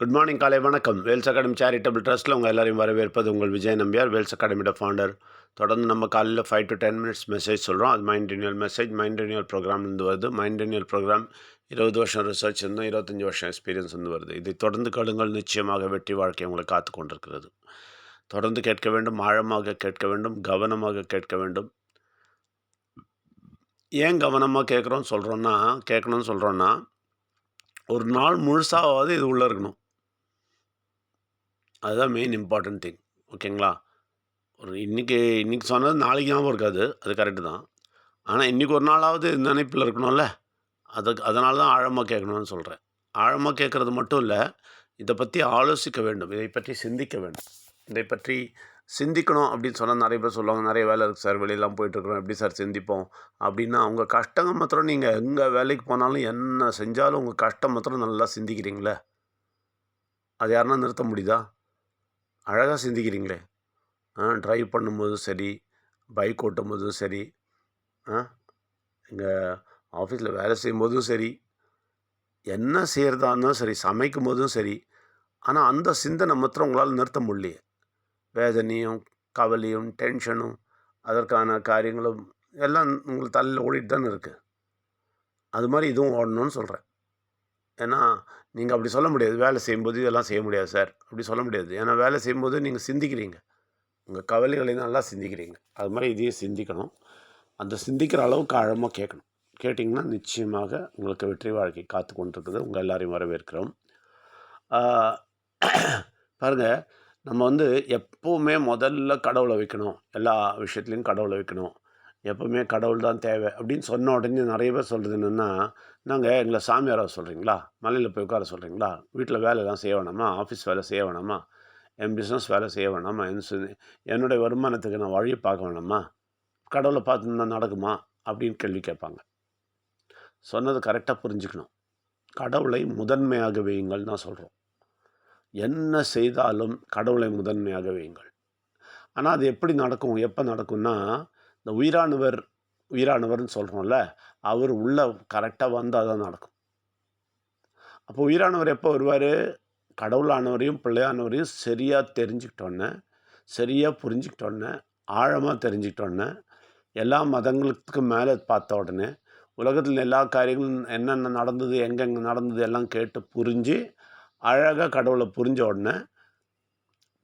Good morning காலை வணக்கம். Wales academy charitable ட்ரஸ்ட்டில் உங்கள் எல்லாரையும் வரவேற்பது உங்கள் விஜய் நம்பியார் வேல்ஸ் அகாடமியோட ஃபவுண்டர் தொடர்ந்து நம்ம காலையில் five to ten minutes message சொல்கிறோம் அது mind renewal message mind renewal ப்ரோக்ராம்லேருந்து வருது. மைண்ட் ரினியல் ப்ரோக்ராம் இருபது வருஷம் ரிசர்ச் இருந்தும் இருபத்தஞ்சி வருஷம் எக்ஸ்பீரியன்ஸ் வந்து வருது. இதை தொடர்ந்து கேளுங்கள் நிச்சயமாக வெற்றி வாழ்க்கை உங்களை காத்து கொண்டிருக்கிறது. தொடர்ந்து கேட்க வேண்டும் ஆழமாக கேட்க வேண்டும் கவனமாக கேட்க வேண்டும். ஏன் கவனமாக கேட்குறோம் சொல்கிறோன்னா கேட்கணும்னு சொல்கிறோன்னா ஒரு நாள் முழுசாவது இது உள்ளே இருக்கணும். அதுதான் மெயின் இம்பார்ட்டன்ட் திங் ஓகேங்களா ஒரு இன்றைக்கி இன்றைக்கி சொன்னது நாளைக்கு ஞாபகம் இருக்காது. அது கரெக்டு தான். ஆனால் இன்றைக்கி ஒரு நாளாவது இந்த நினைப்பில் இருக்கணும்ல? அதுக்கு அதனால தான் ஆழமாக கேட்கணும்னு சொல்கிறேன் ஆழமாக கேட்குறது மட்டும் இல்லை இதை பற்றி ஆலோசிக்க வேண்டும். இதை பற்றி சிந்திக்க வேண்டும். இதை பற்றி சிந்திக்கணும் அப்படின்னு சொன்னால் நிறைய பேர் சொல்லுவாங்க நிறைய வேலை இருக்குது சார் வெளியெல்லாம் போயிட்டுருக்குறோம். எப்படி சார் சிந்திப்போம்? அப்படின்னா அவங்க கஷ்டங்கள் மாத்திரம் நீங்கள் எங்கே வேலைக்கு போனாலும் என்ன செஞ்சாலும் உங்கள் கஷ்டம் மாத்திரம் நல்லா சிந்திக்கிறீங்களே? அது யாருன்னா நிறுத்த முடியுதா? அழகாக சிந்திக்கிறீங்களே. ஆ ட்ரைவ் பண்ணும்போதும் சரி பைக் ஓட்டும் போதும் சரி ஆ இங்கே ஆஃபீஸில் வேலை செய்யும்போதும் சரி என்ன செய்கிறதா இருந்தாலும் சரி சமைக்கும் போதும் சரி ஆனால் அந்த சிந்தனை மாத்திரம் உங்களால் நிறுத்த முடியலையே. வேதனையும் கவலையும் டென்ஷனும் அதற்கான காரியங்களும் எல்லாம் உங்களுக்கு தலையில் ஓடிட்டு தானே இருக்குது அது மாதிரி இதுவும் ஓடணும்னு சொல்கிறேன் ஏன்னா நீங்கள் அப்படி சொல்ல முடியாது. வேலை செய்யும்போது இதெல்லாம் செய்ய முடியாது சார். அப்படி சொல்ல முடியாது. ஏன்னா வேலை செய்யும்போது நீங்கள் சிந்திக்கிறீங்க. உங்கள் கவலைகளை நல்லா சிந்திக்கிறீங்க. அது மாதிரி இதையும் சிந்திக்கணும். அந்த சிந்திக்கிற அளவுக்கு ஆழமாக கேட்கணும். கேட்டிங்கன்னா நிச்சயமாக உங்களுக்கு வெற்றி வாழ்க்கை காத்து கொண்டிருக்குது. உங்கள் எல்லாரையும் வரவேற்கிறோம். பாருங்கள் நம்ம வந்து எப்போவுமே முதல்ல கடவுளை வைக்கணும். எல்லா விஷயத்துலையும் கடவுளை வைக்கணும். எப்போவுமே கடவுள் தான் தேவை அப்படின்னு சொன்ன உடனே நிறைய பேர் சொல்கிறது என்னென்னா நாங்கள் எங்களை சாமியாராக சொல்கிறீங்களா மலையில் போய் உட்கார சொல்கிறீங்களா வீட்டில் வேலையெல்லாம் செய்ய வேணாமா? ஆஃபீஸ் வேலை செய்ய வேணாமா? என் பிஸ்னஸ் வேலை செய்ய வேணாமா? என் என்னுடைய வருமானத்துக்கு நான் வழியை பார்க்க வேணாமா? கடவுளை பார்த்துருந்தா நடக்குமா? அப்படின்னு கேள்வி கேட்பாங்க. சொன்னது கரெக்டாக புரிஞ்சுக்கணும். கடவுளை முதன்மையாக வையுங்கள் தான் சொல்கிறோம் என்ன செய்தாலும் கடவுளை முதன்மையாக வையுங்கள். ஆனால் அது எப்படி நடக்கும்? எப்போ நடக்கும்னா இந்த உயிரானவர் உயிரானவர்னு சொல்கிறோம்ல அவர் உள்ளே கரெக்டாக வந்தால் தான் நடக்கும். அப்போ உயிரானவர் எப்போ வருவார்? கடவுளானவரையும் பிள்ளையானவரையும் சரியாக தெரிஞ்சுக்கிட்டோன்னே சரியாக புரிஞ்சுக்கிட்டோன்னே ஆழமாக தெரிஞ்சுக்கிட்டோன்னே எல்லா மதங்களுக்கு மேலே பார்த்த உடனே உலகத்தில் எல்லா காரியங்களும் என்னென்ன நடந்தது எங்கெங்கே நடந்தது எல்லாம் கேட்டு புரிஞ்சு அழகாக கடவுளை புரிஞ்ச உடனே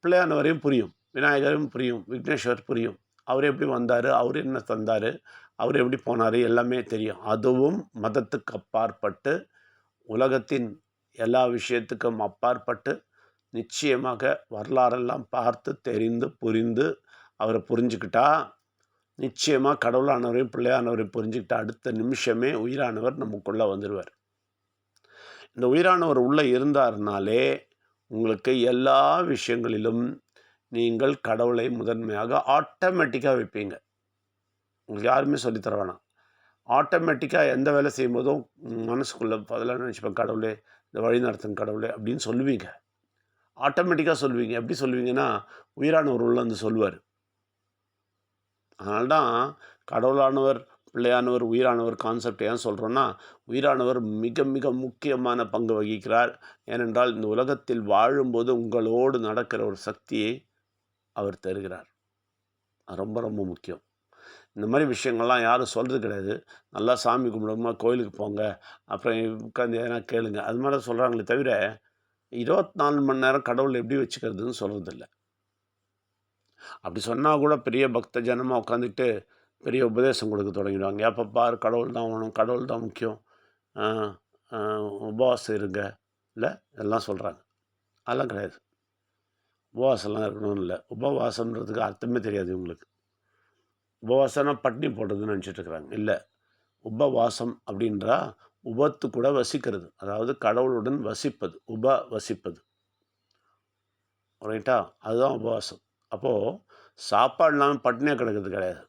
பிள்ளையானவரையும் புரியும் விநாயகரும் புரியும் விக்னேஸ்வர் புரியும். அவர் எப்படி வந்தார்? அவர் என்ன தந்தார்? அவர் எப்படி போனார்? எல்லாமே தெரியும். அதுவும் மதத்துக்கு அப்பாற்பட்டு உலகத்தின் எல்லா விஷயத்துக்கும் அப்பாற்பட்டு நிச்சயமாக வரலாறெல்லாம் பார்த்து தெரிந்து புரிந்து அவரை புரிஞ்சுக்கிட்டா நிச்சயமாக கடவுளானவரையும் பிள்ளையானவரையும் புரிஞ்சுக்கிட்டா அடுத்த நிமிஷமே உயிரானவர் நமக்குள்ளே வந்துடுவார் இந்த உயிரானவர் உள்ளே இருந்தார்னாலே உங்களுக்கு எல்லா விஷயங்களிலும் நீங்கள் கடவுளை முதன்மையாக ஆட்டோமேட்டிக்காக வைப்பீங்க. உங்களுக்கு யாருமே சொல்லித்தர வேணாம். ஆட்டோமேட்டிக்காக எந்த வேலை செய்யும் போதும் மனசுக்குள்ளே பதிலாக நினச்சிப்பேன் கடவுளே இந்த வழி நடத்தும் கடவுளே அப்படின்னு சொல்லுவீங்க. ஆட்டோமேட்டிக்காக சொல்லுவீங்க. எப்படி சொல்லுவீங்கன்னா உயிரானவர் உள்ள வந்து சொல்லுவார். அதனால தான் கடவுளானவர் பிள்ளையானவர் உயிரானவர் கான்செப்ட் ஏன் சொல்கிறோன்னா உயிரானவர் மிக மிக முக்கியமான பங்கு வகிக்கிறார். ஏனென்றால் இந்த உலகத்தில் வாழும்போது உங்களோடு நடக்கிற ஒரு சக்தியை அவர் தருகிறார். ரொம்ப ரொம்ப முக்கியம். இந்த மாதிரி விஷயங்கள்லாம் யாரும் சொல்கிறது கிடையாது. நல்லா சாமி கும்பிடுமா கோயிலுக்கு போங்க. அப்புறம் உட்காந்து எதனா கேளுங்க. அது மாதிரி சொல்கிறாங்களே தவிர இருபத்தி நாலு மணி நேரம் கடவுள் எப்படி வச்சுக்கிறதுன்னு சொல்கிறதில்ல அப்படி சொன்னால் கூட பெரிய பக்த ஜனமாக உட்காந்துட்டு பெரிய உபதேசம் கொடுக்க தொடங்கிடுவாங்க. எப்போ பார் கடவுள் தான் வேணும் கடவுள் தான் முக்கியம். உபவாசம் இருங்க. இல்லை எல்லாம் சொல்கிறாங்க அதெல்லாம் கிடையாது. உபவாசம்லாம் இருக்கணும்னு இல்லை. உபவாசம்ன்றதுக்கு அர்த்தமே தெரியாது இவங்களுக்கு. உபவாசம்னா பட்னி போடுறதுன்னு நினச்சிட்ருக்குறாங்க. இல்லை. உபவாசம் அப்படின்றா உபத்து கூட வசிக்கிறது. அதாவது கடவுளுடன் வசிப்பது. உப வசிப்பது ரைட்டா அதுதான் உபவாசம். அப்போது சாப்பாடு இல்லாமல் பட்னியாக கிடக்கிறது கிடையாது.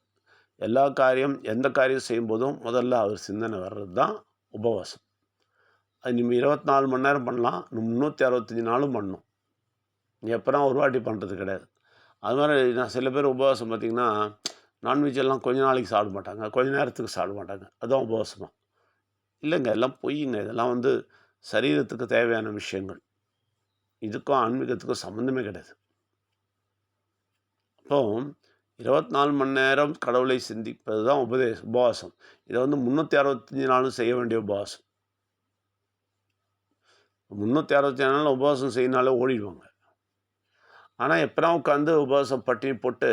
எல்லா காரியம் எந்த காரியம் செய்யும்போதும் முதல்ல அவர் சிந்தனை வர்றது தான் உபவாசம். அது நம்ம இருபத்தி நாலு மணி நேரம் பண்ணலாம். முந்நூற்றி அறுபத்தஞ்சி நாளும் பண்ணணும் எப்போனா ஒரு வாட்டி பண்ணுறது கிடையாது. அது மாதிரி நான் சில பேர் உபவாசம் பார்த்திங்கன்னா நான்வெஜ் எல்லாம் கொஞ்ச நாளைக்கு சாப்பிட மாட்டாங்க. கொஞ்ச நேரத்துக்கு சாப்பிட மாட்டாங்க. அதுதான் உபவாசமாக இல்லைங்க எல்லாம் பொய்யுங்க இதெல்லாம் வந்து சரீரத்துக்கு தேவையான விஷயங்கள். இதுக்கும் ஆன்மீகத்துக்கும் சம்மந்தமே கிடையாது. அப்போ இருபத்தி நாலு மணி நேரம் கடவுளை சிந்திப்பது தான் உபதேசம் உபவாசம். இதை வந்து முந்நூற்றி அறுபத்தஞ்சி நாளும் செய்ய வேண்டிய உபவாசம். முந்நூற்றி அறுபத்தி நாள் உபவாசம் செய்யினாலே ஓடிடுவாங்க. ஆனால் எப்போனா உட்காந்து உபவாசம் பட்டினி போட்டு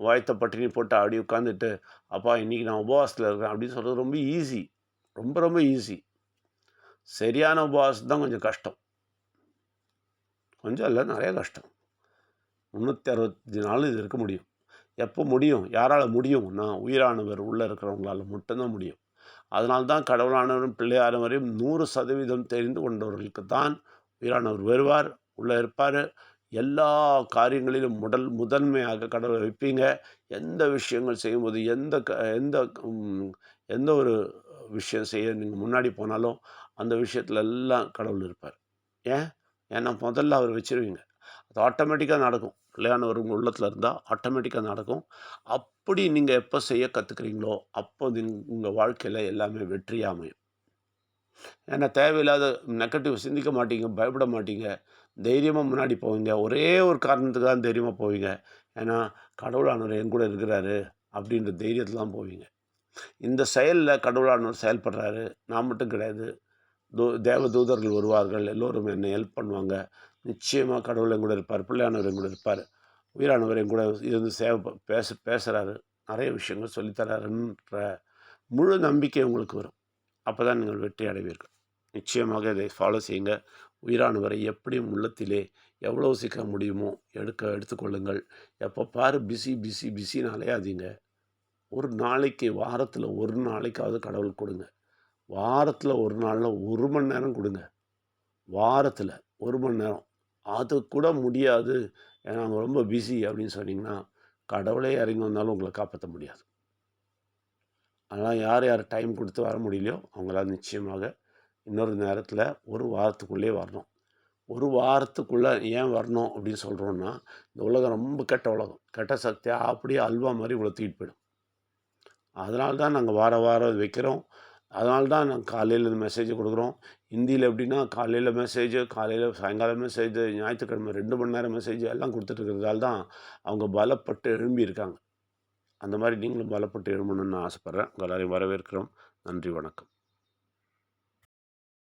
வாய்த்த பட்டினி போட்டு அப்படி உட்காந்துட்டு அப்பா இன்றைக்கி நான் உபவாசத்தில் இருக்கேன் அப்படின்னு சொல்கிறது ரொம்ப ஈஸி ரொம்ப ரொம்ப ஈஸி சரியான உபவாசம் தான் கொஞ்சம் கஷ்டம். கொஞ்சம் இல்லை நிறைய கஷ்டம். முந்நூற்றி அறுபத்தஞ்சு நாள் இது இருக்க முடியும். எப்போ முடியும்? யாரால் முடியும்? நான் உயிரானவர் உள்ளே இருக்கிறவங்களால மட்டும்தான் முடியும். அதனால்தான் கடவுளானவரும் பிள்ளையானவரையும் நூறு சதவீதம் தெரிந்து கொண்டவர்களுக்கு தான் உயிரானவர் வருவார் உள்ளே இருப்பார். எல்லா காரியங்களிலும் முதல் முதன்மையாக கடவுளை வைப்பீங்க. எந்த விஷயங்கள் செய்யும்போது எந்த க எந்த எந்த ஒரு விஷயம் செய்ய நீங்கள் முன்னாடி போனாலும் அந்த விஷயத்துல எல்லாம் கடவுள் இருப்பார். ஏன்? ஏன்னா முதல்ல அவர் வச்சுருவீங்க. அது ஆட்டோமேட்டிக்காக நடக்கும். கல்யாணம் உங்கள் உள்ளத்தில் இருந்தால் ஆட்டோமேட்டிக்காக நடக்கும். அப்படி நீங்கள் எப்போ செய்ய கற்றுக்குறீங்களோ அப்போ உங்கள் வாழ்க்கையில் எல்லாமே வெற்றியாக அமையும். ஏன்னா தேவையில்லாத நெகட்டிவ் சிந்திக்க மாட்டீங்க பயப்பட மாட்டீங்க. தைரியமாக முன்னாடி போவீங்க. ஒரே ஒரு காரணத்துக்கு தான் தைரியமாக போவீங்க. ஏன்னா கடவுளானவர் என் கூட இருக்கிறாரு அப்படின்ற தைரியத்தில் தான் போவீங்க. இந்த செயலில் கடவுளானவர் செயல்படுறாரு. நான் மட்டும் கிடையாது. தூ தேவ தூதர்கள் வருவார்கள். எல்லோரும் என்னை ஹெல்ப் பண்ணுவாங்க. நிச்சயமாக கடவுள் என் கூட இருப்பார். பிள்ளையானவர் என் கூட இருப்பார். உயிரானவர் என் கூட இருந்து சேவை பேச பேசுகிறாரு நிறைய விஷயங்கள் சொல்லித்தராருன்ற முழு நம்பிக்கை உங்களுக்கு வரும். அப்போ தான் நீங்கள் வெற்றி அடைவீர்கள். நிச்சயமாக இதை ஃபாலோ செய்யுங்க. உயிரானவரை எப்படியும் உள்ளத்திலே எவ்வளோ சீக்கிரம் முடியுமோ எடுக்க எடுத்துக்கொள்ளுங்கள். எப்போ பாரு பிஸி பிஸி பிஸின்னு அலையாதீங்க ஒரு நாளைக்கு வாரத்தில் ஒரு நாளைக்காவது கடவுள் கொடுங்க. வாரத்தில் ஒரு நாளில் ஒரு மணி நேரம் கொடுங்க. வாரத்தில் ஒரு மணி நேரம். அது கூட முடியாது. ஏன்னா அவங்க ரொம்ப பிஸி அப்படின்னு சொன்னிங்கன்னா கடவுளே இறங்கி வந்தாலும் உங்களை காப்பாற்ற முடியாது. அதனால் யார் யார் டைம் கொடுத்து வர முடியலையோ அவங்களால் நிச்சயமாக இன்னொரு நேரத்தில் ஒரு வாரத்துக்குள்ளே வரணும். ஒரு வாரத்துக்குள்ளே ஏன் வரணும் அப்படின்னு சொல்கிறோன்னா இந்த உலகம் ரொம்ப கெட்ட உலகம். கெட்ட சக்தியாக அப்படியே அல்வா மாதிரி இவ்வளோ போயிடும். அதனால தான் நாங்கள் வார வாரம் வைக்கிறோம். அதனால தான் நாங்கள் காலையில் மெசேஜ் கொடுக்குறோம். ஹிந்தியில் எப்படின்னா காலையில் மெசேஜ் காலையில் சாயங்காலம் மெசேஜ் ஞாயிற்றுக்கிழமை ரெண்டு மணி நேரம் மெசேஜ் எல்லாம் கொடுத்துட்ருக்கிறதால தான் அவங்க பலப்பட்டு எழும்பியிருக்காங்க அந்த மாதிரி நீங்களும் பலப்பட்டு எழும்பணும்னு ஆசைப்பட்றேன். உங்கள் எல்லாரையும் வரவேற்கிறோம். நன்றி வணக்கம்.